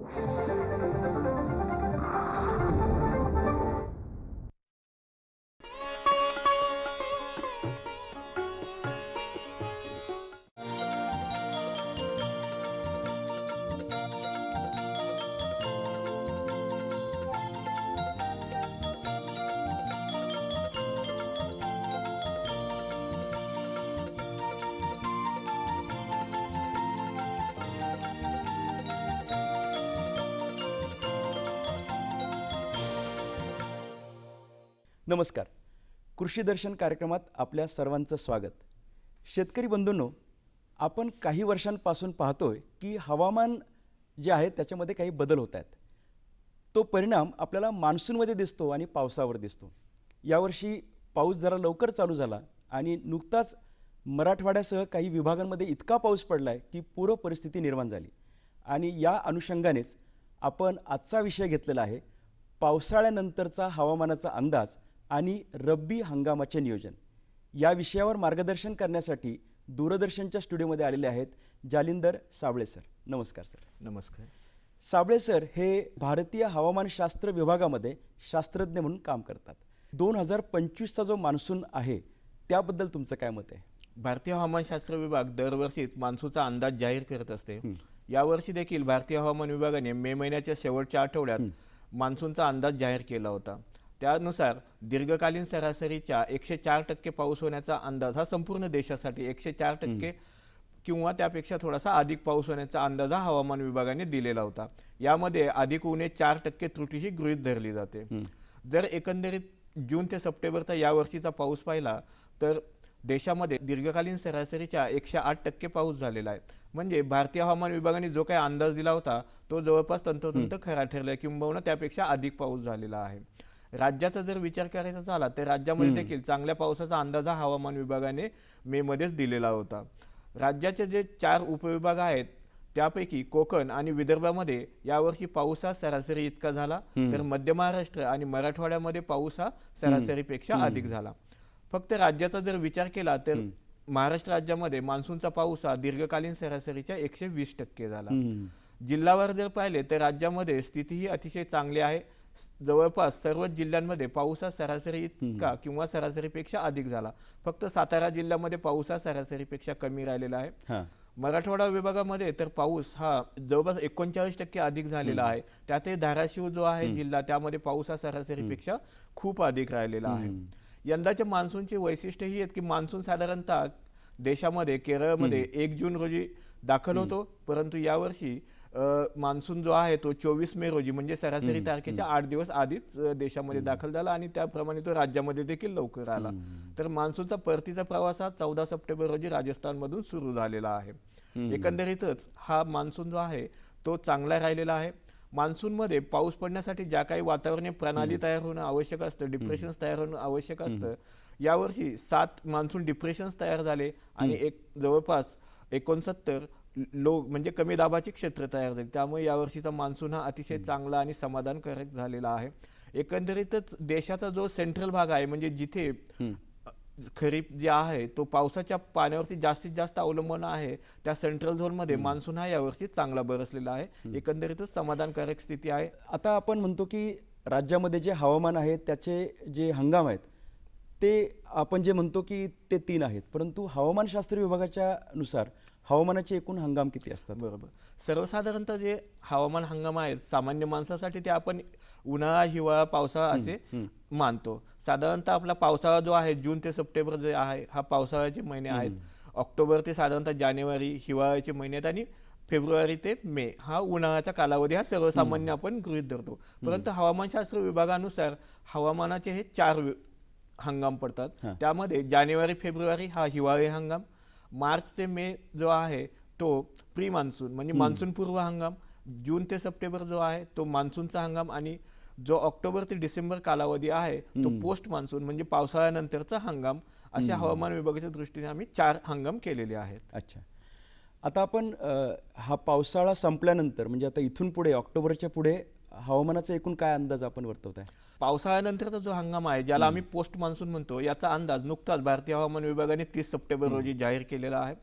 Thank you. नमस्कार. कृषी दर्शन कार्यक्रमात आपल्या सर्वांचं स्वागत. शेतकरी बंधूंनो आपण काही वर्षांपासून पाहतो आहे की हवामान जे आहे त्याच्यामध्ये काही बदल होत आहेत. तो परिणाम आपल्याला मान्सूनमध्ये दिसतो आणि पावसावर दिसतो. यावर्षी पाऊस जरा लवकर चालू झाला आणि नुकताच मराठवाड्यासह काही विभागांमध्ये इतका पाऊस पडला आहे की पूर्व परिस्थिती निर्माण झाली. आणि या अनुषंगानेच आपण आजचा विषय घेतलेला आहे. पावसाळ्यानंतरचा हवामानाचा अंदाज आणि रब्बी हंगामाचे नियोजन. या विषयावर मार्गदर्शन करण्यासाठी दूरदर्शनच्या स्टुडिओमध्ये आलेले आहेत जालिंदर साबळे सर. नमस्कार सर. नमस्कार. साबळे सर हे भारतीय हवामानशास्त्र विभागामध्ये शास्त्रज्ञ म्हणून काम करतात. दोन हजार पंचवीसचा जो मान्सून आहे त्याबद्दल तुमचं काय मत आहे? भारतीय हवामानशास्त्र विभाग दरवर्षीच मान्सूनचा अंदाज जाहीर करत असते. यावर्षी देखील भारतीय हवामान विभागाने मे महिन्याच्या शेवटच्या आठवड्यात मान्सूनचा अंदाज जाहीर केला होता. त्यानुसार दीर्घकालीन सरासरीच्या एकशे चार टक्के पाऊस होण्याचा अंदाज हा संपूर्ण देशासाठी एकशे चार टक्के किंवा त्यापेक्षा थोडासा अधिक पाऊस होण्याचा अंदाज हा हवामान विभागाने दिलेला होता. यामध्ये अधिक उणे चार टक्के त्रुटी ही गृहीत धरली जाते. जर एकंदरीत जून ते सप्टेंबरचा यावर्षीचा पाऊस पाहिला तर देशामध्ये दीर्घकालीन सरासरीच्या एकशे आठ टक्के पाऊस झालेला आहे. म्हणजे भारतीय हवामान विभागाने जो काही अंदाज दिला होता तो जवळपास तंतोतंत खरा ठरला किंबहुना त्यापेक्षा अधिक पाऊस झालेला आहे. राज्याचा जर विचार करायचा झाला तर राज्यामध्ये देखील चांगल्या पावसाचा अंदाज हा हवामान विभागाने मे मध्येच दिलेला होता. राज्याचे जे चार उपविभाग आहेत त्यापैकी कोकण आणि विदर्भामध्ये यावर्षी पाऊस हा सरासरी इतका झाला तर मध्य महाराष्ट्र आणि मराठवाड्यामध्ये पाऊस हा सरासरीपेक्षा अधिक झाला. फक्त राज्याचा जर विचार केला तर महाराष्ट्र राज्यामध्ये मान्सूनचा पाऊस हा दीर्घकालीन सरासरीच्या एकशे वीस टक्के झाला. जिल्हावार जर पाहिले तर राज्यामध्ये स्थिती ही अतिशय चांगली आहे. जवळपास सर्वच जिल्ह्यांमध्ये पाऊस हा सरासरी इतका किंवा सरासरीपेक्षा अधिक झाला. फक्त सातारा जिल्ह्यामध्ये पाऊस हा सरासरीपेक्षा कमी राहिलेला आहे. हां. मराठवाडा विभागामध्ये तर पाऊस हा जवळपास एकोणचाळीस टक्के अधिक झालेला आहे. त्यातही धाराशिव जो आहे जिल्हा त्यामध्ये पाऊस हा सरासरीपेक्षा खूप अधिक राहिलेला आहे. यंदाच्या मान्सूनची वैशिष्ट्य ही आहेत की मान्सून साधारणतः देशामध्ये केरळमध्ये एक जून रोजी दाखल होतो. परंतु यावर्षी मान्सून जो आहे तो चोवीस मे रोजी म्हणजे सरासरी तारखेच्या आठ दिवस आधीच देशामध्ये दाखल झाला आणि त्याप्रमाणे तो राज्यामध्ये देखील लवकर आला. तर मान्सूनचा परतीचा प्रवास हा चौदा सप्टेंबर रोजी राजस्थानमधून सुरू झालेला आहे. एकंदरीतच हा मान्सून जो आहे तो चांगला राहिलेला आहे. मान्सूनमध्ये पाऊस पडण्यासाठी ज्या काही वातावरणीय प्रणाली तयार होणं आवश्यक असतं डिप्रेशन्स तयार होणं आवश्यक असतं. यावर्षी सात मान्सून डिप्रेशन्स तयार झाले आणि एक जवळपास एकोणसत्तर लो म्हणजे कमी दाबाचे क्षेत्र तयार झाले. त्यामुळे यावर्षीचा मान्सून हा अतिशय चांगला आणि समाधानकारक झालेला आहे. एकंदरीतच देशाचा जो सेंट्रल भाग आहे म्हणजे जिथे खरीप जे आहे तो पावसाच्या पाण्यावरती जास्तीत जास्त अवलंबून आहे. त्या सेंट्रल झोनमध्ये मान्सून हा यावर्षी चांगला बरसलेला आहे. एकंदरीतच समाधानकारक स्थिती आहे. आता आपण म्हणतो की राज्यामध्ये जे हवामान आहे त्याचे जे हंगाम आहेत ते आपण जे म्हणतो की ते तीन आहेत परंतु हवामानशास्त्र विभागाच्या नुसार हवामानाचे एकूण हंगाम किती असतात? बरोबर. सर्वसाधारणतः जे हवामान हंगाम आहेत सामान्य माणसासाठी ते आपण उन्हाळा हिवाळा पावसाळा असे मानतो. साधारणतः आपला पावसाळा जो आहे जून ते सप्टेंबर जे आहे हा पावसाळ्याचे महिने आहेत. ऑक्टोबर ते साधारणतः जानेवारी हिवाळ्याचे महिने आहेत आणि फेब्रुवारी ते मे हा उन्हाळ्याचा कालावधी हा सर्वसामान्य आपण गृहीत धरतो. परंतु हवामानशास्त्र विभागानुसार हवामानाचे हे चार हंगाम पडतात. त्यामध्ये जानेवारी फेब्रुवारी हा हिवाळी हंगाम. मार्च ते मे जो आहे तो प्री मान्सून म्हणजे मान्सून पूर्व हंगाम. जून ते सप्टेंबर जो आहे तो मान्सूनचा हंगाम आणि जो ऑक्टोबर ते डिसेंबर कालावधी आहे तो पोस्ट मान्सून म्हणजे पावसाळ्यानंतरचा हंगाम अशा हवामान विभागाच्या दृष्टीने आम्ही चार हंगाम केलेले आहेत. अच्छा. आता आपण अ, हा पावसाळा संपल्यानंतर म्हणजे आता इथून पुढे ऑक्टोबरच्या पुढे हवामानाचा एकूण काय अंदाज आपण वर्तवताय? पावसाळ्यानंतरचा जो हंगाम आहे ज्याला आम्ही पोस्ट मान्सून म्हणतो याचा अंदाज नुकताच भारतीय हवामान विभागाने तीस सप्टेंबर रोजी जाहीर केलेला आहे.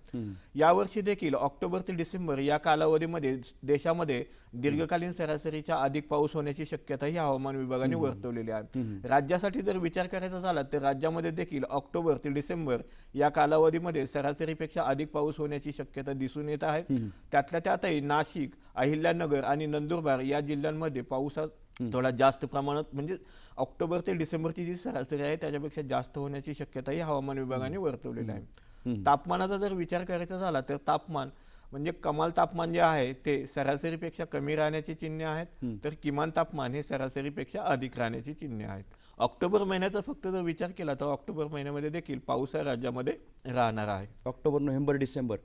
यावर्षी देखील ऑक्टोबर ते डिसेंबर या कालावधीमध्ये देशामध्ये दीर्घकालीन सरासरीच्या अधिक पाऊस होण्याची शक्यता ही हवामान विभागाने वर्तवलेली आहे. राज्यासाठी जर विचार करायचा झाला तर राज्यामध्ये देखील ऑक्टोबर ते डिसेंबर या कालावधीमध्ये सरासरीपेक्षा अधिक पाऊस होण्याची शक्यता दिसून येत आहे. त्यातल्या त्यातही नाशिक अहिल्यानगर आणि नंदुरबार या जिल्ह्यांमध्ये पावसात थोडा जास्त प्रमाणात म्हणजे ऑक्टोबर ते डिसेंबरची जी सरासरी आहे त्याच्यापेक्षा जास्त होण्याची शक्यताही हवामान विभागाने वर्तवलेली आहे. तापमानाचा जर विचार करायचा झाला तर तापमान म्हणजे कमाल तापमान जे आहे ते सरासरीपेक्षा कमी राहण्याची चिन्हे आहेत तर किमान तापमान हे सरासरीपेक्षा अधिक राहण्याची चिन्हे आहेत. ऑक्टोबर महिन्याचा फक्त जर विचार केला तर ऑक्टोबर महिन्यामध्ये देखील पाऊस हा राज्यामध्ये राहणार आहे. ऑक्टोबर नोव्हेंबर डिसेंबर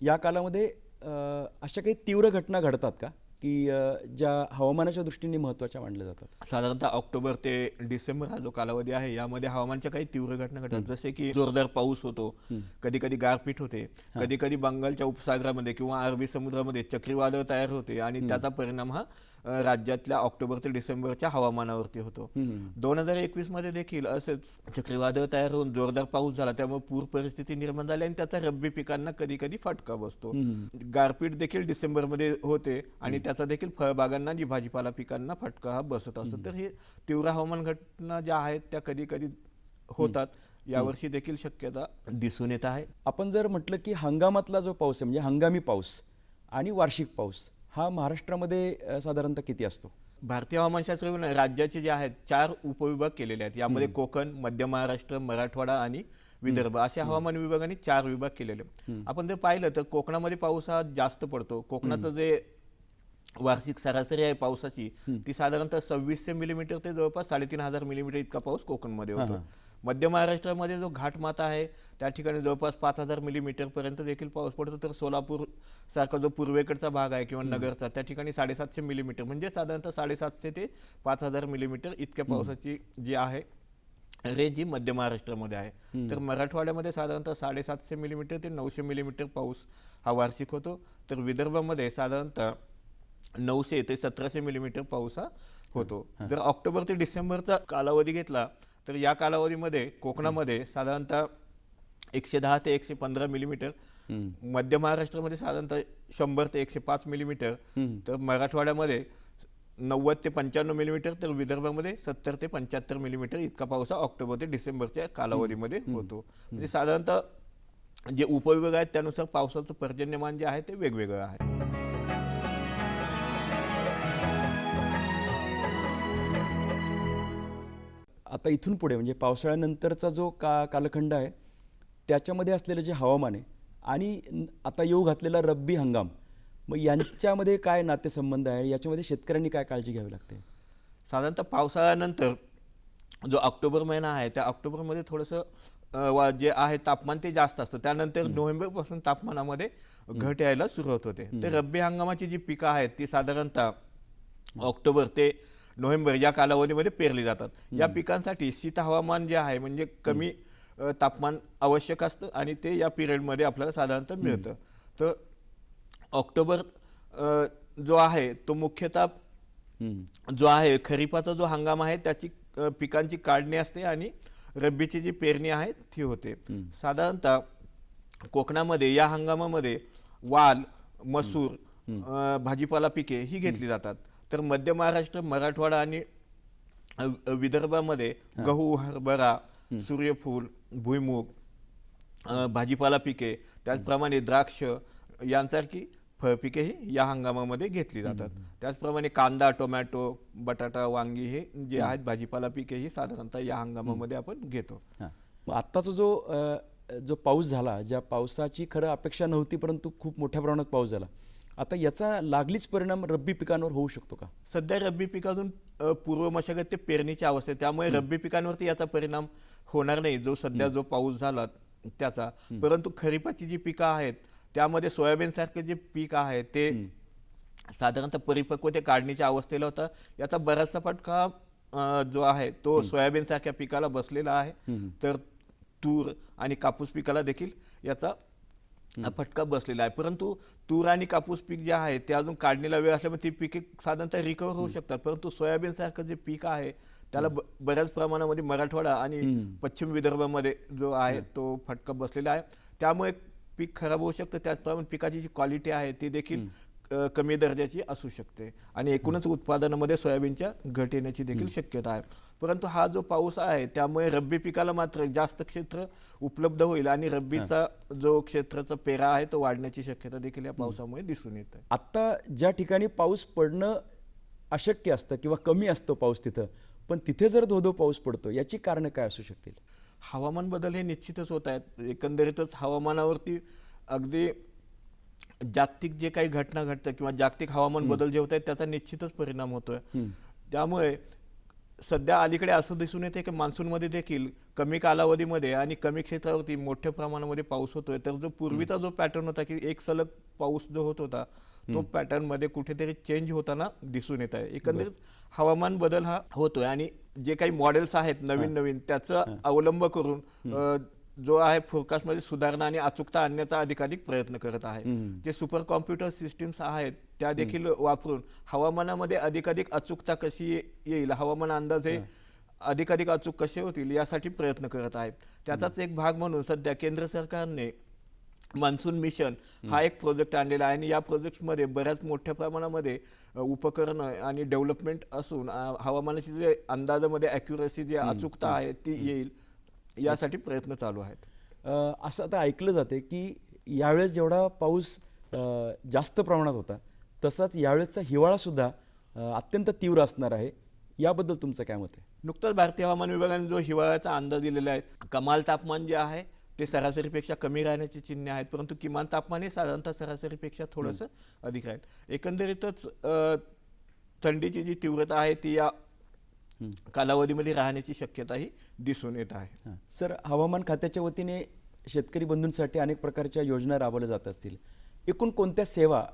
या कालामध्ये अशा काही तीव्र घटना घडतात का? की ज्या हवामानाच्या दृष्टीने महत्त्वाच्या मानल्या जातात. साधारणतः ऑक्टोबर ते डिसेंबर हा जो कालावधी आहे यामध्ये हवामानच्या काही तीव्र घटना घडतात. जसे की जोरदार पाऊस होतो कधी कधी गारपीट होते कधी कधी बंगालच्या उपसागरामध्ये किंवा अरबी समुद्रामध्ये चक्रीवादळ तयार होते आणि त्याचा परिणाम हा राज्यातल्या ऑक्टोबर ते डिसेंबरच्या हवामानावरती होतो. दोन हजार एकवीसमध्ये देखील असंच चक्रीवादळ तयार होऊन जोरदार पाऊस झाला त्यामुळे पूर परिस्थिती निर्माण झाली आणि त्याचा रब्बी पिकांना कधी कधी फटका बसतो. गारपीट देखील डिसेंबरमध्ये होते आणि त्याचा देखील फळबागांना जी भाजीपाला पिकांना फटका हा बसत असतो. तर हे तीव्र हवामान घटना ज्या आहेत त्या कधी कधी होतात यावर्षी देखील शक्यता दिसून येत आहे. आपण जर म्हटलं की हंगामातला जो पाऊस आहे म्हणजे हंगामी पाऊस आणि वार्षिक पाऊस हा महाराष्ट्रामध्ये साधारणतः किती असतो? भारतीय हवामानशास्त्र राज्याचे जे आहेत चार उपविभाग केलेले आहेत. यामध्ये कोकण मध्य महाराष्ट्र मराठवाडा आणि विदर्भ असे हवामान विभागाने चार विभाग केलेले. आपण जर पाहिलं तर कोकणामध्ये पाऊस हा जास्त पडतो. कोकणाचं जे वार्षिक सरासरी आहे पावसाची. ती साधारणतः सव्वीसशे मिलीमीटर ते जवळपास साडेतीन हजार मिलीमीटर इतका पाऊस कोकणमध्ये होतो. मध्य महाराष्ट्रामध्ये जो घाटमाता आहे त्या ठिकाणी जवळपास पाच हजार मिलीमीटर पर्यंत देखील पाऊस पडतो. तर सोलापूर सारखा जो पूर्वेकडचा भाग आहे किंवा नगरचा त्या ठिकाणी साडेसातशे मिलीमीटर म्हणजे साधारणतः साडेसातशे ते पाच हजार मिलीमीटर इतक्या पावसाची जी आहे रेंज ही मध्य महाराष्ट्रामध्ये आहे. तर मराठवाड्यामध्ये साधारणतः साडेसातशे मिलीमीटर ते नऊशे मिलीमीटर पाऊस हा वार्षिक होतो. तर विदर्भामध्ये साधारणतः नऊशे ते सतराशे मिलीमीटर पाऊस हा होतो. जर ऑक्टोबर ते डिसेंबरचा कालावधी घेतला तर या कालावधीमध्ये कोकणामध्ये साधारणतः एकशे दहा ते एकशे पंधरा मिलीमीटर मध्य महाराष्ट्रामध्ये साधारणतः शंभर ते एकशे पाच मिलीमीटर तर मराठवाड्यामध्ये नव्वद ते पंच्याण्णव मिलीमीटर तर विदर्भामध्ये सत्तर ते पंच्याहत्तर मिलीमीटर इतका पाऊस हा ऑक्टोबर ते डिसेंबरच्या कालावधीमध्ये होतो. म्हणजे साधारणतः जे उपविभाग आहेत त्यानुसार पावसाचं पर्जन्यमान जे आहे ते वेगवेगळं आहे. आता इथून पुढे म्हणजे पावसाळ्यानंतरचा जो का कालखंड आहे त्याच्यामध्ये असलेलं जे हवामान आहे आणि आता येऊ घातलेला रब्बी हंगाम मग यांच्यामध्ये काय नातेसंबंध आहे? याच्यामध्ये शेतकऱ्यांनी काय काळजी घ्यावी लागते? साधारणतः पावसाळ्यानंतर जो ऑक्टोबर महिना आहे त्या ऑक्टोबरमध्ये थोडंसं जे आहे तापमान ते जास्त असतं. त्यानंतर नोव्हेंबरपासून तापमानामध्ये घट यायला सुरुवात होते. तर रब्बी हंगामाची जी पिकं आहेत ती साधारणतः ऑक्टोबर ते नोव्हेंबर या कालावधीमध्ये पेरली जातात. या पिकांसाठी शीत हवामान जे आहे म्हणजे कमी तापमान आवश्यक असतं आणि ते या पिरियडमध्ये आपल्याला साधारणतः मिळतं. तर ऑक्टोबर जो आहे तो मुख्यतः जो आहे खरीपाचा जो हंगाम आहे त्याची पिकांची काढणी असते आणि रब्बीची जी पेरणी आहे ती होते. साधारणतः कोकणामध्ये या हंगामामध्ये वाल मसूर भाजीपाला पिके ही घेतली जातात. तर मध्य महाराष्ट्र मराठवाडा आणि विदर्भामध्ये गहू हरभरा सूर्यफूल भुईमूग भाजीपाला पिके त्याचप्रमाणे द्राक्ष यांसारखी फळपिकेही या हंगामामध्ये घेतली जातात. त्याचप्रमाणे कांदा टोमॅटो बटाटा वांगी हे जे आहेत भाजीपाला पिके ही साधारणतः या हंगामामध्ये आपण घेतो. आत्ताचा जो जो पाऊस झाला ज्या पावसाची खरं अपेक्षा नव्हती परंतु खूप मोठ्या प्रमाणात पाऊस झाला. आता याचा लागलीच परिणाम रब्बी पिकांवर होऊ शकतो का? सध्या रब्बी पिकातून पूर्व मशागत ते पेरणीची अवस्था आहे. त्यामुळे रब्बी पिकांवरती याचा परिणाम होणार नाही. जो सध्या जो पाऊस झाला त्याचा. परंतु खरीपाची जी पिकं आहेत त्यामध्ये सोयाबीन सारखं जे पीक आहे ते साधारणतः परिपक्व ते काढणीच्या अवस्थेला होता. याचा बराचसा फटका जो आहे तो सोयाबीन सारख्या पिकाला बसलेला आहे. तर तूर आणि कापूस पिकाला देखील याचा फटका बसलेला आहे. परंतु तूर आणि कापूस पीक जे आहे ते अजून काढणीला वेळ असल्यामुळे ती पिके साधारणतः रिकवर होऊ शकतात. परंतु सोयाबीन सारखं जे पीक आहे त्याला बऱ्याच प्रमाणामध्ये मराठवाडा आणि पश्चिम विदर्भामध्ये जो आहे तो फटका बसलेला आहे. त्यामुळे पीक खराब होऊ शकतं. त्याचप्रमाणे पिकाची जी क्वालिटी आहे ती देखील कमी दर्जाची असू शकते. आणि एकूणच उत्पादनामध्ये सोयाबीनच्या घट येण्याची देखील शक्यता आहे. परंतु हा जो पाऊस आहे त्यामुळे रब्बी पिकाला मात्र जास्त क्षेत्र उपलब्ध होईल आणि रब्बीचा जो क्षेत्राचा पेरा आहे तो वाढण्याची शक्यता देखील या पावसामुळे दिसून येत. आहे आत्ता ज्या ठिकाणी पाऊस पडणं अशक्य असतं किंवा कमी असतो पाऊस तिथं पण तिथे जर धो धो पाऊस पडतो याची कारणं काय असू शकतील? हवामान बदल हे निश्चितच होत आहेत. एकंदरीतच हवामानावरती अगदी जागतिक जे काही घटना घडतं किंवा जागतिक हवामान बदल जे होत आहेत त्याचा निश्चितच परिणाम होतोय. त्यामुळे सध्या अलीकडे असं दिसून येते की मान्सूनमध्ये देखील कमी कालावधीमध्ये आणि कमी क्षेत्रावरती मोठ्या प्रमाणामध्ये पाऊस होतोय. तर जो पूर्वीचा जो पॅटर्न होता की एक सलग पाऊस जो होत होता तो पॅटर्नमध्ये कुठेतरी चेंज होताना दिसून येत आहे. एकंदरीत हवामान बदल हा होतोय आणि जे काही मॉडेल्स आहेत नवीन नवीन त्याचा अवलंब करून जो आहे फोरकास्टमध्ये सुधारणा आणि अचूकता आणण्याचा अधिकाधिक प्रयत्न करत आहे जे सुपर कॉम्प्युटर सिस्टीम्स आहेत त्या देखील वापरून हवामानामध्ये अधिकाधिक अचूकता कशी ये- येईल हवामान अंदाज हे अधिकाधिक अचूक कसे होतील यासाठी प्रयत्न करत आहे त्याचाच एक भाग म्हणून सध्या केंद्र सरकारने मान्सून मिशन हा एक प्रोजेक्ट आणलेला आहे आणि या प्रोजेक्टमध्ये बऱ्याच मोठ्या प्रमाणामध्ये उपकरणं आणि डेव्हलपमेंट असून हवामानाची जे अंदाजामध्ये अॅक्युरसी जी अचूकता आहे ती येईल. यासाठी प्रयत्न चालू आहेत. असं आता ऐकलं जाते की यावेळेस जेवढा पाऊस जास्त प्रमाणात होता तसाच यावेळेसचा हिवाळासुद्धा अत्यंत तीव्र असणार आहे. याबद्दल तुमचं काय मत आहे? नुकताच भारतीय हवामान विभागाने जो हिवाळ्याचा अंदाज दिलेला आहे कमाल तापमान जे आहे ते सरासरीपेक्षा कमी राहण्याची चिन्हे आहेत परंतु किमान तापमान हे साधारणतः सरासरीपेक्षा थोडंसं अधिक राहील. एकंदरीतच थंडीची जी तीव्रता आहे ती या कालावधीमध्ये राहण्याची शक्यताही दिसून येत आहे. सर हवामान खात्याच्या वतीने शेतकरी बंधूंसाठी अनेक प्रकारच्या योजना राबवल्या जात असतील. एकूण कोणत्या सेवा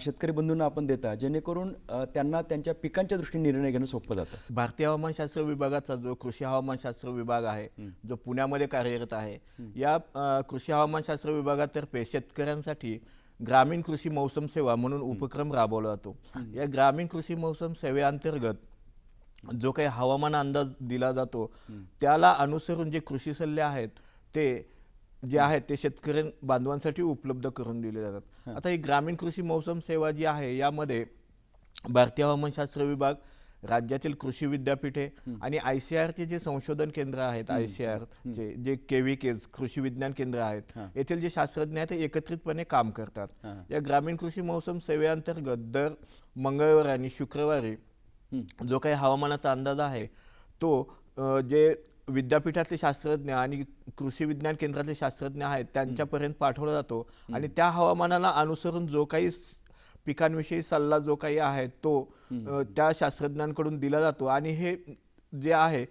शेतकरी बंधूंना आपण देता जेणेकरून त्यांना त्यांच्या पिकांच्या दृष्टीने निर्णय घेणं सोपं जातं? भारतीय हवामानशास्त्र विभागाचा जो कृषी हवामानशास्त्र विभाग आहे जो पुण्यामध्ये कार्यरत आहे या कृषी हवामानशास्त्र विभागातर्फे शेतकऱ्यांसाठी ग्रामीण कृषी मौसम सेवा म्हणून उपक्रम राबवला जातो. या ग्रामीण कृषी मौसम सेवेअंतर्गत जो काही हवामान अंदाज दिला जातो त्याला अनुसरून जे कृषी सल्ले आहेत ते जे आहेत ते शेतकरी बांधवांसाठी उपलब्ध करून दिले जातात. आता ही ग्रामीण कृषी मौसम सेवा जी आहे यामध्ये भारतीय हवामानशास्त्र विभाग राज्यातील कृषी विद्यापीठे आणि आय सी आरचे जे संशोधन केंद्र आहेत आय सी चे जे केव्हीकेज कृषी विज्ञान केंद्र आहेत येथील जे शास्त्रज्ञ आहेत ते एकत्रितपणे काम करतात. या ग्रामीण कृषी मौसम सेवेअंतर्गत दर मंगळवार आणि शुक्रवारी जो काही हवामानाचा अंदाज आहे तो जे विद्यापीठातले शास्त्रज्ञ आणि कृषी विज्ञान केंद्रातले शास्त्रज्ञ आहेत त्यांच्यापर्यंत पाठवला जातो. आणि त्या हवामानाला अनुसरून जो काही पिकांविषयी सल्ला जो काही आहे तो त्या शास्त्रज्ञांकडून दिला जातो. आणि हे जे आहे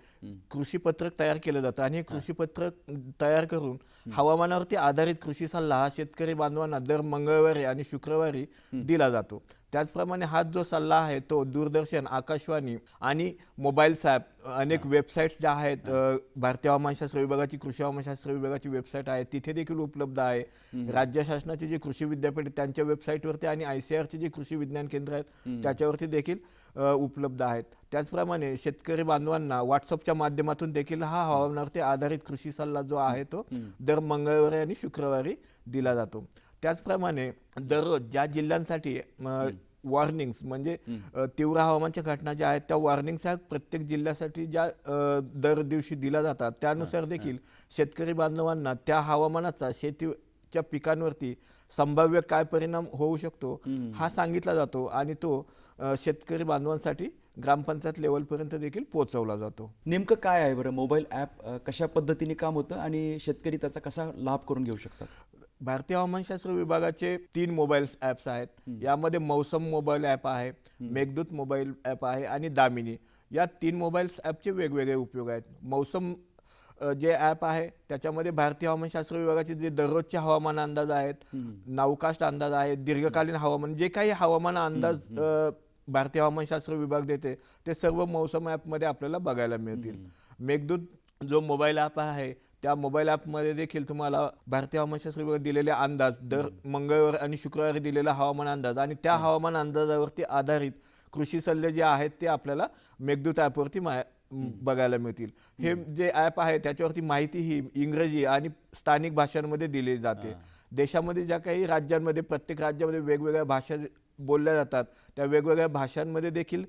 कृषी पत्रक तयार केलं जातं. आणि हे कृषी पत्रक तयार करून हवामानावरती आधारित कृषी सल्ला हा शेतकरी बांधवांना दर मंगळवारी आणि शुक्रवारी दिला जातो. त्याचप्रमाणे हा जो सल्ला आहे तो दूरदर्शन आकाशवाणी आणि मोबाईल्स ॲप अनेक वेबसाईट्स ज्या आहेत भारतीय हवामानशास्त्र विभागाची कृषी हवामानशास्त्र विभागाची वेबसाईट आहे. तिथे देखील उपलब्ध आहे. राज्य शासनाचे जे कृषी विद्यापीठ त्यांच्या वेबसाईटवरती आणि आय सी आरचे जे कृषी विज्ञान केंद्र आहेत त्याच्यावरती देखील उपलब्ध आहेत. त्याचप्रमाणे शेतकरी बांधवांना व्हॉट्सअपच्या माध्यमातून देखील हा हवामानावरती आधारित कृषी सल्ला जो आहे तो दर मंगळवारी आणि शुक्रवारी दिला जातो. त्याचप्रमाणे दररोज ज्या जिल्ह्यांसाठी वॉर्निंग्स म्हणजे तीव्र हवामानच्या घटना ज्या आहेत त्या वॉर्निंग्स ह्या प्रत्येक जिल्ह्यासाठी ज्या दर दिवशी दिल्या जातात त्यानुसार देखील शेतकरी बांधवांना त्या हवामानाचा शेतीच्या पिकांवरती संभाव्य काय परिणाम होऊ शकतो हा सांगितला जातो आणि तो शेतकरी बांधवांसाठी ग्रामपंचायत लेवलपर्यंत देखील पोहोचवला जातो. नेमकं काय आहे बरं? मोबाईल ॲप कशा पद्धतीने काम होतं आणि शेतकरी त्याचा कसा लाभ करून घेऊ शकतात? भारतीय हवामानशास्त्र विभागाचे तीन मोबाईल ॲप्स आहेत. यामध्ये मौसम मोबाईल ॲप आहे मेघदूत मोबाईल ॲप आहे आणि दामिनी. या तीन मोबाईल्स ॲपचे वेगवेगळे उपयोग आहेत. मौसम जे ॲप आहे त्याच्यामध्ये भारतीय हवामानशास्त्र विभागाचे जे दररोजचे हवामान अंदाज आहेत नावकास्ट अंदाज आहे दीर्घकालीन हवामान जे काही हवामान अंदाज भारतीय हवामानशास्त्र विभाग देते ते सर्व मौसम ॲपमध्ये आपल्याला बघायला मिळतील. मेघदूत जो मोबाईल ॲप आहे त्या मोबाईल ॲपमध्ये देखील तुम्हाला भारतीय हवामानशास्त्र विभागाने दिलेले अंदाज दर मंगळवार आणि शुक्रवारी दिलेला हवामान अंदाज आणि त्या हवामान अंदाजावरती आधारित कृषी सल्ले जे आहेत ते आपल्याला मेघदूत ॲपवरती मा बघायला मिळतील. हे जे ॲप आहे त्याच्यावरती माहिती ही इंग्रजी आणि स्थानिक भाषांमध्ये दिली जाते. देशामध्ये ज्या काही राज्यांमध्ये प्रत्येक राज्यामध्ये वेगवेगळ्या भाषा बोलल्या जातात त्या वेगवेगळ्या भाषांमध्ये देखील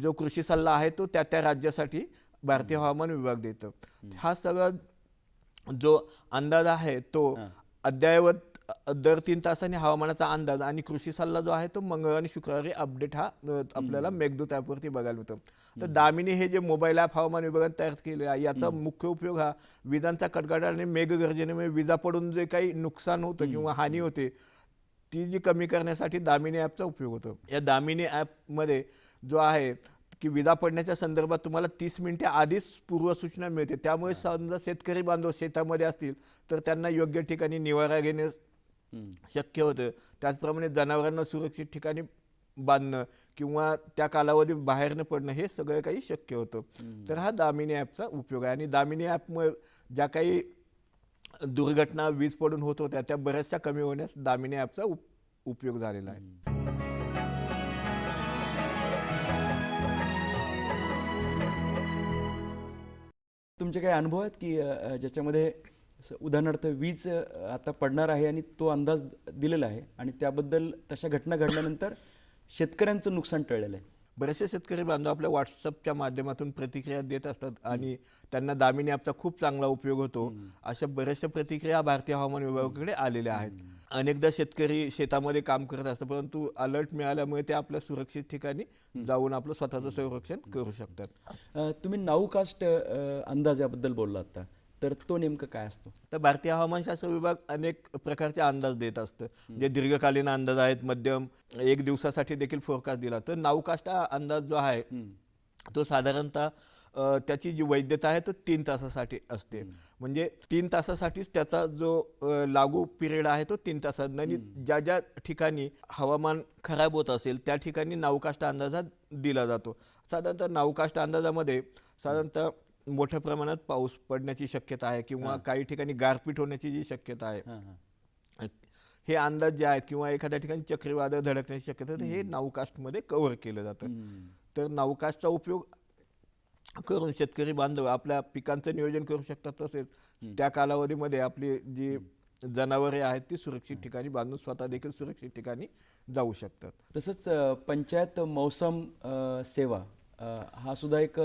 जो कृषी सल्ला आहे तो त्या त्या राज्यासाठी भारतीय हवामान विभाग देतं. हा सगळा जो अंदाज आहे तो अद्ययावत दर तीन तासांनी हवामानाचा अंदाज आणि कृषी सल्ला जो आहे तो मंगळ आणि शुक्रवारी अपडेट हा आपल्याला मेघदूत ॲपवरती बघायला मिळतो. तर दामिनी हे जे मोबाईल ॲप हवामान विभागाने तयार केले आहे याचा मुख्य उपयोग हा विजांचा कडकडाट आणि मेघगर्जनेमुळे विजा पडून जे काही नुकसान होतं किंवा हानी होते ती जी कमी करण्यासाठी दामिनी ॲपचा उपयोग होतो. या दामिनी ॲपमध्ये जो आहे की विजा पडण्याच्या संदर्भात तुम्हाला तीस मिनिटे आधीच पूर्वसूचना मिळते. त्यामुळे समजा शेतकरी बांधव शेतामध्ये असतील तर त्यांना योग्य ठिकाणी निवारा घेणे शक्य होतं. त्याचप्रमाणे जनावरांना सुरक्षित ठिकाणी बांधणं किंवा त्या कालावधी बाहेर न पडणं हे सगळं काही शक्य होतं. तर हा दामिनी ॲपचा उपयोग आहे. आणि दामिनी ॲपमुळे ज्या काही दुर्घटना वीज पडून होत होत्या त्या बऱ्याचशा कमी होण्यास दामिनी ॲपचा उप उपयोग झालेला आहे. तुमचे काही अनुभव आहेत की ज्याच्यामध्ये उदाहरणार्थ वीज आता पडणार आहे आणि तो अंदाज दिलेला आहे आणि त्याबद्दल तशा घटना घडल्यानंतर शेतकऱ्यांचं नुकसान टळलेलं आहे. बरेचसे शेतकरी बांधव आपल्या व्हॉट्सअपच्या माध्यमातून प्रतिक्रिया देत असतात आणि त्यांना दामिनी ॲपचा खूप चांगला उपयोग होतो. अशा बऱ्याचशा प्रतिक्रिया भारतीय हवामान विभागाकडे आलेल्या आहेत. अनेकदा शेतकरी शेतामध्ये काम करत असतात परंतु अलर्ट मिळाल्यामुळे ते आपल्या सुरक्षित ठिकाणी जाऊन आपलं स्वतःचं संरक्षण करू शकतात. तुम्ही नाऊकास्ट अ, अंदाज याबद्दल बोलला आता. तर तो नेमकं काय असतो? तर भारतीय हवामानशास्त्र विभाग अनेक प्रकारचे अंदाज देत असतं. जे दीर्घकालीन अंदाज आहेत मध्यम एक दिवसासाठी देखील फोरकास्ट दिला. तर नावकास्ट हा अंदाज जो आहे तो साधारणतः त्याची जी वैधता आहे तो तीन तासासाठी असते. म्हणजे तीन तासासाठीच त्याचा जो लागू पिरियड आहे तो तीन तासात. आणि ज्या ज्या ठिकाणी हवामान खराब होत असेल त्या ठिकाणी नावकास्ट अंदाजात दिला जातो. साधारणतः नावकास्ट अंदाजामध्ये साधारणतः मोठ्या प्रमाणात पाऊस पडण्याची शक्यता आहे किंवा काही ठिकाणी गारपीट होण्याची जी शक्यता आहे. हां अंदाज जे आहेत किंवा एखाद्या ठिकाणी चक्रीवादळ धडकण्याची शक्यता हे नावकास्टमध्ये कव्हर केलं जातं. तर नावकास्टचा उपयोग करून शेतकरी बांधव आपल्या पिकांचं नियोजन करू शकतात तसेच. त्या कालावधीमध्ये आपली जी जनावरे आहेत ती सुरक्षित ठिकाणी बांधून स्वतः देखील सुरक्षित ठिकाणी जाऊ शकतात. तसंच पंचायत मौसम सेवा हा सुद्धा एक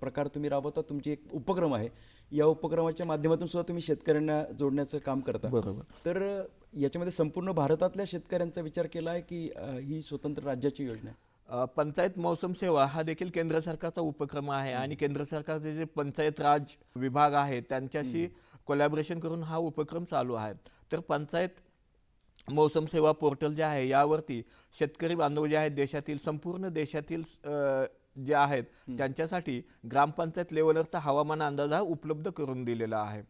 प्रकार तुम्ही राबवता. तुमची एक उपक्रम आहे. या उपक्रमाच्या माध्यमातून सुद्धा तुम्ही शेतकऱ्यांना जोडण्याचं काम करता. बरोबर. तर याच्यामध्ये संपूर्ण भारतातल्या शेतकऱ्यांचा विचार केला आहे की ही स्वतंत्र राज्याची योजना आहे? पंचायत मौसम सेवा हा देखील केंद्र सरकारचा उपक्रम आहे आणि केंद्र सरकारचे जे पंचायत राज विभाग आहे त्यांच्याशी कोलॅबरेशन करून हा उपक्रम चालू आहे. तर पंचायत मौसम सेवा पोर्टल जे आहे यावरती शेतकरी बांधव जे आहेत देशातील संपूर्ण देशातील जे आहेत त्यांच्यासाठी ग्रामपंचायत लेवलवरचा हवामान अंदाज हा उपलब्ध करून दिलेला आहे.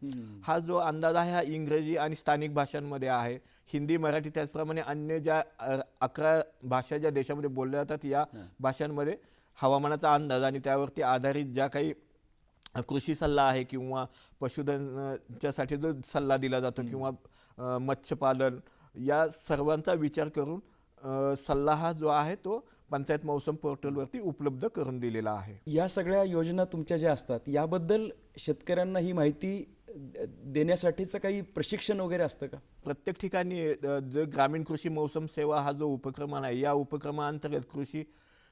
हा जो अंदाज आहे हा इंग्रजी आणि स्थानिक भाषांमध्ये आहे. हिंदी मराठी त्याचप्रमाणे अन्य ज्या अकरा भाषा ज्या देशामध्ये बोलल्या जातात या भाषांमध्ये हवामानाचा अंदाज आणि त्यावरती आधारित ज्या काही कृषी सल्ला आहे किंवा पशुधनच्यासाठी जो सल्ला दिला जातो किंवा मत्स्यपालन या सर्वांचा विचार करून सल्ला हा जो आहे तो पंचायत मौसम पोर्टलवरती उपलब्ध करून दिलेला आहे. या सगळ्या योजना तुमच्या ज्या असतात याबद्दल शेतकऱ्यांना ही माहिती देण्यासाठीचं काही प्रशिक्षण वगैरे असतं का? प्रत्येक ठिकाणी जो ग्रामीण कृषी मौसम सेवा हा जो उपक्रम आहे या उपक्रमाअंतर्गत कृषी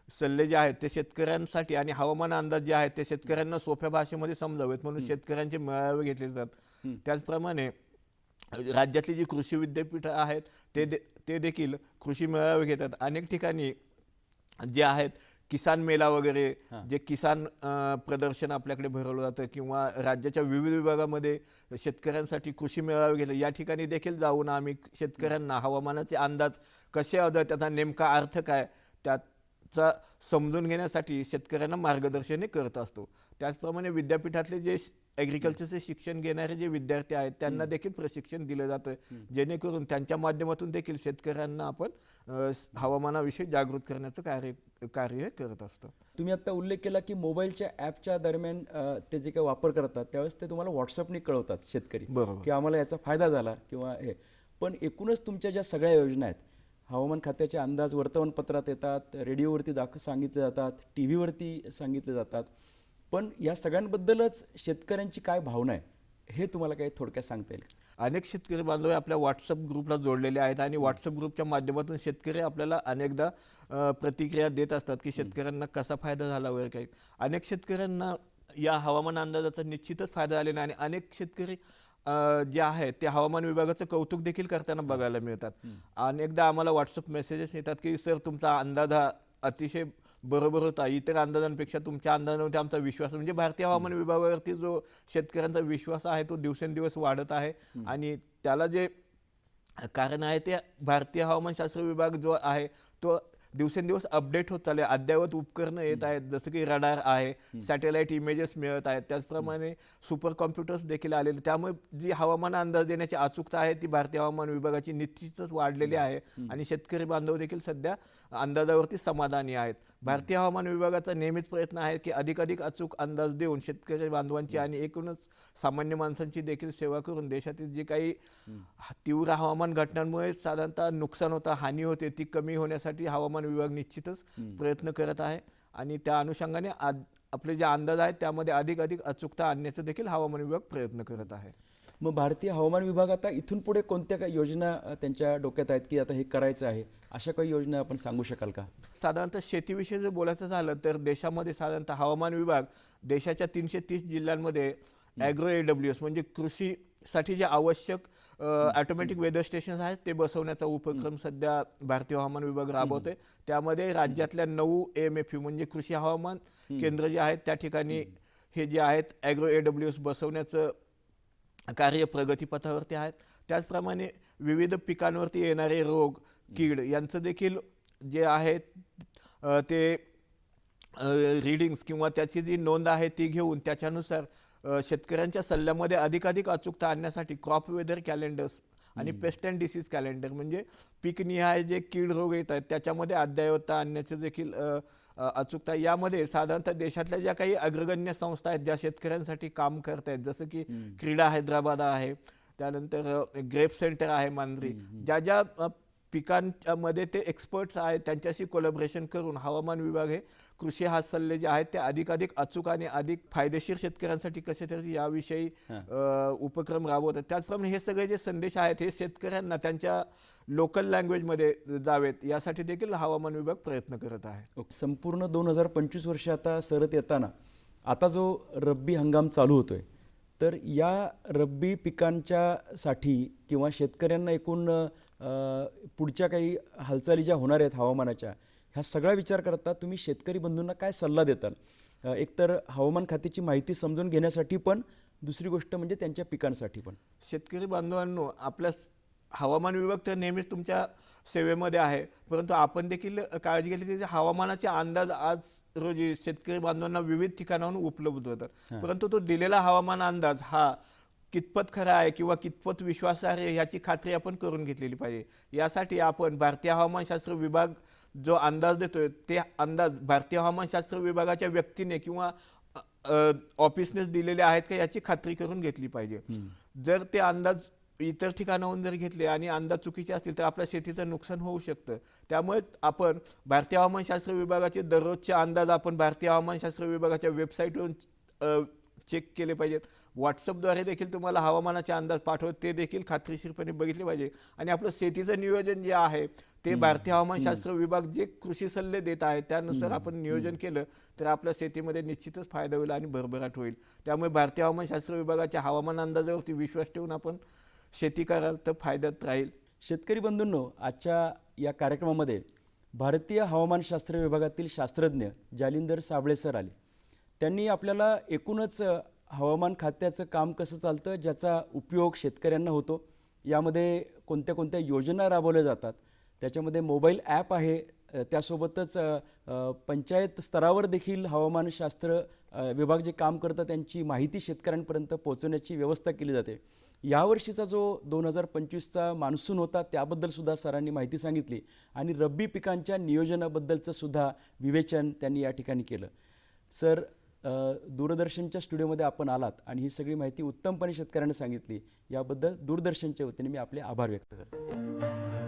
सल्ले जे आहेत ते शेतकऱ्यांसाठी आणि हवामान अंदाज जे आहेत ते शेतकऱ्यांना सोप्या भाषेमध्ये समजावेत. म्हणून शेतकऱ्यांचे मेळावे घेतले जातात. त्याचप्रमाणे राज्यातली जी कृषी विद्यापीठं आहेत ते दे ते देखील कृषी मेळावे घेतात. अनेक ठिकाणी जे आहेत किसान मेला वगैरे जे किसान प्रदर्शन आपल्याकडे भरवलं जातं किंवा राज्याच्या विविध विभागामध्ये शेतकऱ्यांसाठी कृषी मेळावे घेतले या ठिकाणी देखील जाऊन आम्ही शेतकऱ्यांना हवामानाचे अंदाज कसे आढळ त्याचा नेमका अर्थ काय त्यात चा समजून घेण्यासाठी शेतकऱ्यांना मार्गदर्शनही करत असतो. त्याचप्रमाणे विद्यापीठातले जे ॲग्रिकल्चरचे शिक्षण घेणारे जे विद्यार्थी आहेत त्यांना देखील प्रशिक्षण दिलं जातं. जेणेकरून त्यांच्या माध्यमातून देखील शेतकऱ्यांना आपण हवामानाविषयी जागृत करण्याचं कार्य कार्य करत असतो. तुम्ही आता उल्लेख केला की मोबाईलच्या ॲपच्या दरम्यान ते जे काही वापर करतात त्यावेळेस ते तुम्हाला व्हॉट्सअपने कळवतात शेतकरी. बरोबर. की आम्हाला याचा फायदा झाला किंवा हे. पण एकूणच तुमच्या ज्या सगळ्या योजना आहेत हवामान खात्याचे अंदाज वर्तमानपत्रात येतात रेडिओवरती दाख सांगितले जातात टी व्हीवरती सांगितले जातात. पण या सगळ्यांबद्दलच शेतकऱ्यांची काय भावना आहे हे तुम्हाला काही थोडक्यात सांगता येईल अनेक शेतकरी बांधव आपल्या व्हॉट्सअप ग्रुपला जोडलेले आहेत आणि व्हॉट्सअप ग्रुपच्या माध्यमातून शेतकरी आपल्याला अनेकदा प्रतिक्रिया देत असतात की शेतकऱ्यांना कसा फायदा झाला वगैरे काही. अनेक शेतकऱ्यांना या हवामान अंदाजाचा निश्चितच फायदा झालेला आणि अनेक शेतकरी जे आहेत ते हवामान विभागाचं कौतुक देखील करताना बघायला मिळतात. अनेकदा आम्हाला व्हॉट्सअप मेसेजेस येतात की सर तुमचा अंदाज हा अतिशय बरोबर होता. इतर अंदाजांपेक्षा तुमच्या अंदाजावरती आमचा विश्वास म्हणजे भारतीय हवामान विभागावरती जो शेतकऱ्यांचा विश्वास आहे तो दिवसेंदिवस वाढत आहे. आणि त्याला जे कारण आहे ते भारतीय हवामानशास्त्र विभाग जो आहे तो दिवसेंदिवस अपडेट होत चालले अद्ययावत उपकरणं येत आहेत जसं की रडार आहे सॅटेलाईट इमेजेस मिळत आहेत. त्याचप्रमाणे सुपर कॉम्प्युटर्स देखील आलेले त्यामुळे जी हवामान अंदाज देण्याची अचूकता आहे ती भारतीय हवामान विभागाची निश्चितच वाढलेली आहे. आणि शेतकरी बांधव देखील सध्या अंदाजावरती समाधानी आहेत. भारतीय हवामान विभागाचा नेहमीच प्रयत्न आहे की अधिकाधिक अचूक अंदाज देऊन शेतकरी बांधवांची आणि एकूणच सामान्य माणसांची देखील सेवा करून देशातील जे काही तीव्र हवामान घटनांमुळे साधारणतः नुकसान होतं हानी होते ती कमी होण्यासाठी हवामान विभाग निश्चितच प्रयत्न करत आहे. आणि त्या अनुषंगाने आपले जे अंदाज आहेत त्यामध्ये अधिक अधिक अचूकता आणण्याचा देखील हवामान विभाग प्रयत्न करत आहे. मग भारतीय हवामान विभाग आता इथून पुढे कोणत्या काही योजना त्यांच्या डोक्यात आहेत की आता हे करायचं आहे? अशा काही योजना आपण सांगू शकाल का? साधारणतः शेतीविषयी जर बोलायचं झालं तर देशामध्ये साधारणतः हवामान विभाग देशाच्या तीनशे तीस जिल्ह्यांमध्ये ॲग्रो ए डब्ल्यू एस म्हणजे कृषीसाठी जे आवश्यक ऑटोमॅटिक वेदर स्टेशन आहेत ते बसवण्याचा उपक्रम सध्या भारतीय हवामान विभाग राबवतोय. त्यामध्ये राज्यातल्या नऊ एम एफ यू म्हणजे कृषी हवामान केंद्र जे आहेत त्या ठिकाणी हे जे आहेत ॲग्रो ए डब्ल्यू एस बसवण्याचं कार्य प्रगतीपथावरती आहेत. त्याचप्रमाणे विविध पिकांवरती येणारे रोग कीड यांचं देखील जे आहे अ, ते रीडिंग्स किंवा त्याची जी नोंद आहे ती घेऊन त्याच्यानुसार शेतकऱ्यांच्या सल्ल्यामध्ये अधिकाधिक अचूकता आणण्यासाठी क्रॉप वेदर कॅलेंडर्स आणि पेस्ट अँड डिसीज कॅलेंडर म्हणजे पीकनिहाय जे कीड रोग येत आहेत त्याच्यामध्ये अद्ययावतता आणण्याचं देखील अचूकता यामध्ये साधारणतः देशातल्या ज्या काही अग्रगण्य संस्था आहेत ज्या शेतकऱ्यांसाठी काम करत आहेत जसं की क्रीडा हैदराबाद आहे त्यानंतर ग्रेप सेंटर आहे मांजरी ज्या ज्या पिकांमध्ये ते एक्सपर्ट्स आहेत त्यांच्याशी कोलॅबरेशन करून हवामान विभाग हे कृषी हात सल्ले जे आहेत ते अधिकाधिक अचूक आणि अधिक फायदेशीर शेतकऱ्यांसाठी कसे तरी याविषयी उपक्रम राबवतात. त्याचप्रमाणे हे सगळे जे संदेश आहेत हे शेतकऱ्यांना त्यांच्या लोकल लँग्वेजमध्ये जावेत यासाठी देखील हवामान विभाग प्रयत्न करत आहे. संपूर्ण दोन हजार पंचवीस वर्ष आता सरत येताना आता जो रब्बी हंगाम चालू होतोय तर या रब्बी पिकांच्या साठी किंवा शेतकऱ्यांना एकूण पुढच्या काही हालचाली ज्या होणार आहेत हवामानाच्या ह्या सगळा विचार करता तुम्ही शेतकरी बंधूंना काय सल्ला देताल? एकतर हवामान खात्याची माहिती समजून घेण्यासाठी पण दुसरी गोष्ट म्हणजे त्यांच्या पिकांसाठी पण. शेतकरी बांधवांनो आपल्या हवामान विभाग तर नेहमीच तुमच्या सेवेमध्ये आहे. परंतु आपण देखील काळजी घेतली जे हवामानाचे अंदाज आज रोजी शेतकरी बांधवांना विविध ठिकाणाहून उपलब्ध होतात. परंतु तो दिलेला हवामान अंदाज हा कितपत खरा आहे किंवा कितपत विश्वासार्ह आहे याची खात्री आपण करून घेतलेली पाहिजे. यासाठी आपण भारतीय हवामानशास्त्र विभाग जो अंदाज देतोय ते अंदाज भारतीय हवामानशास्त्र विभागाच्या व्यक्तीने किंवा ऑफिसनेच दिलेले आहेत का याची खात्री करून घेतली पाहिजे. जर ते अंदाज इतर ठिकाणाहून जर घेतले आणि अंदाज चुकीचे असतील तर आपल्या शेतीचं नुकसान होऊ शकतं. त्यामुळे आपण भारतीय हवामानशास्त्र विभागाचे दररोजचे अंदाज आपण भारतीय हवामानशास्त्र विभागाच्या वेबसाईटवरून चेक केले पाहिजेत. व्हॉट्सअपद्वारे देखील तुम्हाला हवामानाचे अंदाज पाठवत ते देखील खात्रीशीरपणे बघितले पाहिजे. आणि आपलं शेतीचं नियोजन जे आहे ते भारतीय हवामानशास्त्र विभाग जे कृषी सल्ले देत आहे त्यानुसार आपण नियोजन केलं तर आपल्या शेतीमध्ये निश्चितच फायदा होईल आणि भरभराट होईल. त्यामुळे भारतीय हवामानशास्त्र विभागाच्या हवामान अंदाजावरती विश्वास ठेवून आपण शेती कराल तर फायद्यात राहील. शेतकरी बंधूंनो आजच्या या कार्यक्रमामध्ये भारतीय हवामानशास्त्र विभागातील शास्त्रज्ञ जालिंदर साबळे सर आले. त्यांनी आपल्याला एकूणच हवामान खात्याचं काम कसं चालतं ज्याचा उपयोग शेतकऱ्यांना होतो यामध्ये कोणत्या कोणत्या योजना राबवल्या जातात त्याच्यामध्ये मोबाईल ॲप आहे त्यासोबतच पंचायत स्तरावर देखील हवामानशास्त्र विभाग जे काम करतं त्यांची माहिती शेतकऱ्यांपर्यंत पोहोचवण्याची व्यवस्था केली जाते. यावर्षीचा जो दोन हजार पंचवीसचा मान्सून होता त्याबद्दल सुद्धा सरांनी माहिती सांगितली आणि रब्बी पिकांच्या नियोजनाबद्दलचं सुद्धा विवेचन त्यांनी या ठिकाणी केलं. सर दूरदर्शनच्या स्टुडिओमध्ये आपण आलात आणि ही सगळी माहिती उत्तमपणे शेतकऱ्यांना सांगितली याबद्दल दूरदर्शनच्या वतीने मी आपले आभार व्यक्त करतो.